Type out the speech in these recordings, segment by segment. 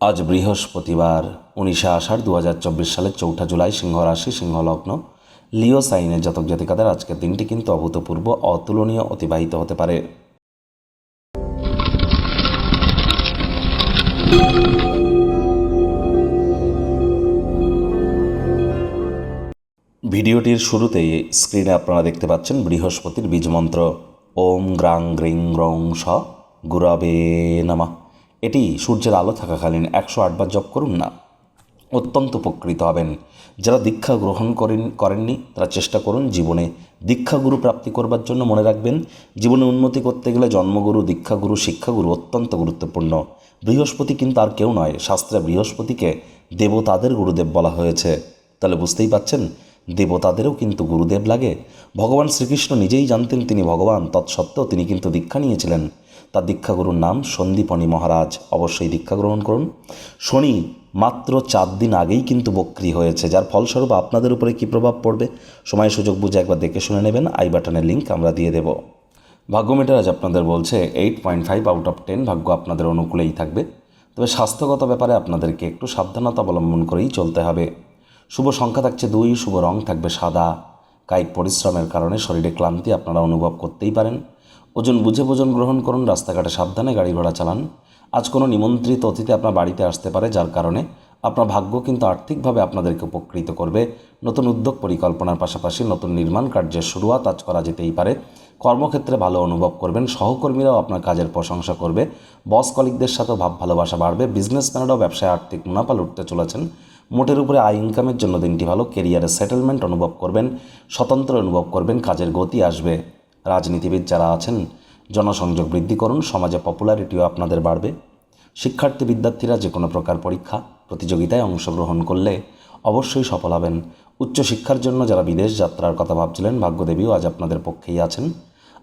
আজ বৃহস্পতিবার, উনিশে আষাঢ় দু হাজার চব্বিশ সালের চৌঠা জুলাই সিংহ রাশি, সিংহ লগ্ন। লিও সাইনের জাতক জাতিকাদের আজকের দিনটি কিন্তু অভূতপূর্ব, অতুলনীয়, অতিবাহিত হতে পারে। ভিডিওটির শুরুতেই স্ক্রিনে আপনারা দেখতে পাচ্ছেন বৃহস্পতির বীজমন্ত্র। ওম গ্রাং গ্রিং গ্রং স গুরাবে নামা। এটি সূর্যের আলো থাকাকালীন একশো আটবার জপ করুন না। অত্যন্ত উপকৃত হবেন। যারা দীক্ষা গ্রহণ করেন করেননি, তারা চেষ্টা করুন জীবনে দীক্ষাগুরু প্রাপ্তি করবার জন্য মনে রাখবেন। জীবনে উন্নতি করতে গেলে জন্মগুরু দীক্ষাগুরু শিক্ষাগুরু অত্যন্ত গুরুত্বপূর্ণ। বৃহস্পতি কিন্তু আর কেউ নয়, শাস্ত্রে বৃহস্পতিকে দেবতাদের গুরুদেব বলা হয়েছে। তাহলে বুঝতেই পাচ্ছেন, দেবতাদেরও কিন্তু গুরুদেব লাগে। ভগবান শ্রীকৃষ্ণ নিজেই জানতেন তিনি ভগবান, তৎসত্ত্বেও তিনি কিন্তু দীক্ষা নিয়েছিলেন। তার দীক্ষাগুরুর নাম সন্দীপনী মহারাজ। অবশ্যই দীক্ষা গ্রহণ করুন। শনি মাত্র চার দিন আগেই কিন্তু বক্রি হয়েছে, যার ফলস্বরূপ আপনাদের উপরে কী প্রভাব পড়বে? সময় সুযোগ বুঝে একবার দেখে শুনে নেবেন। আই বাটনের লিঙ্ক আমরা দিয়ে দেব। ভাগ্য মিটার আজ আপনাদের বলছে eight point five out of ten ভাগ্য আপনাদের অনুকূলেই থাকবে। তবে স্বাস্থ্যগত ব্যাপারে আপনাদেরকে একটু সাবধানতা অবলম্বন করেই চলতে হবে। শুভ সংখ্যা থাকছে দুই, শুভ রং থাকবে সাদা। কায়িক পরিশ্রমের কারণে শরীরে ক্লান্তি আপনারা অনুভব করতেই পারেন। ওজন বুঝে ভোজন গ্রহণ করুন, রাস্তাঘাটে সাবধানে গাড়ি ঘোড়া চালান। আজ কোনো নিমন্ত্রিত অতিথি আপনার বাড়িতে আসতে পারে, যার কারণে আপনার ভাগ্য কিন্তু আর্থিকভাবে আপনাদেরকে উপকৃত করবে। নতুন উদ্যোগ পরিকল্পনার পাশাপাশি নতুন নির্মাণ কার্যের শুরুয়াত আজ করা যেতেই পারে। কর্মক্ষেত্রে ভালো অনুভব করবেন, সহকর্মীরাও আপনার কাজের প্রশংসা করবে। বস কলিকদের সাথেও ভাব ভালোবাসা বাড়বে। বিজনেসম্যানেরাও ব্যবসায় আর্থিক মুনাফা লুটতে চলেছেন। মোটের উপরে আয় ইনকামের জন্য দিনটি ভালো। কেরিয়ারের সেটেলমেন্ট অনুভব করবেন, স্বতন্ত্র অনুভব করবেন, কাজের গতি আসবে। রাজনীতিবিদ যারা আছেন, জনসংযোগ বৃদ্ধি করুন, সমাজে পপুলারিটিও আপনাদের বাড়বে। শিক্ষার্থী বিদ্যার্থীরা যে কোনো প্রকার পরীক্ষা, প্রতিযোগিতায় অংশগ্রহণ করলে অবশ্যই সফল হবেন। উচ্চশিক্ষার জন্য যারা বিদেশ যাত্রার কথা ভাবছিলেন, ভাগ্যদেবীও আজ আপনাদের পক্ষেই আছেন।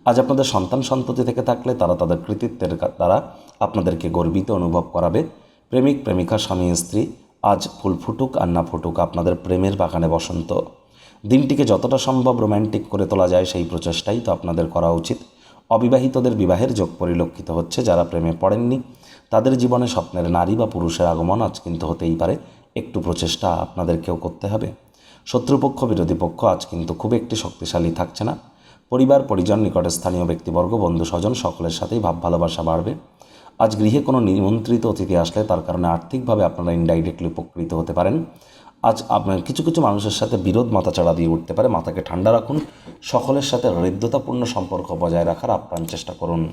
আজ আপনাদের সন্তান সন্ততি থেকে থাকলে তারা তাদের কৃতিত্বের দ্বারা আপনাদেরকে গর্বিত অনুভব করাবে। প্রেমিক, প্রেমিকা, স্বামী, স্ত্রী, আজ ফুল ফুটুক আর না ফুটুক আপনাদের প্রেমের বাগানে বসন্ত। দিনটিকে যতটা সম্ভব রোম্যান্টিক করে তোলা যায় সেই প্রচেষ্টাই তো আপনাদের করা উচিত। অবিবাহিতদের বিবাহের যোগ পরিলক্ষিত হচ্ছে যারা প্রেমে পড়েননি। তাদের জীবনে স্বপ্নের নারী বা পুরুষের আগমন আজ কিন্তু হতেই পারে। একটু প্রচেষ্টা আপনাদেরকেও করতে হবে। শত্রুপক্ষ, বিরোধী পক্ষ আজ কিন্তু খুব একটি শক্তিশালী থাকছে না। পরিবার, পরিজন, নিকটে স্থানীয় ব্যক্তিবর্গ, বন্ধু, স্বজন সকলের সাথেই ভাব ভালোবাসা বাড়বে। আজ গৃহে কোনো নিমন্ত্রিত অতিথি আসলে তার কারণে আর্থিকভাবে আপনারা ইনডাইরেক্টলি উপকৃত হতে পারেন। আজ আপনার কিছু কিছু মানুষের সাথে বিরোধ মাথা মাথাচাড়া দিয়ে উঠতে পারে। মাথাকে ঠান্ডা রাখুন। সকলের সাথে হৃদ্যতাপূর্ণ সম্পর্ক বজায় রাখার আপ্রাণ চেষ্টা করুন।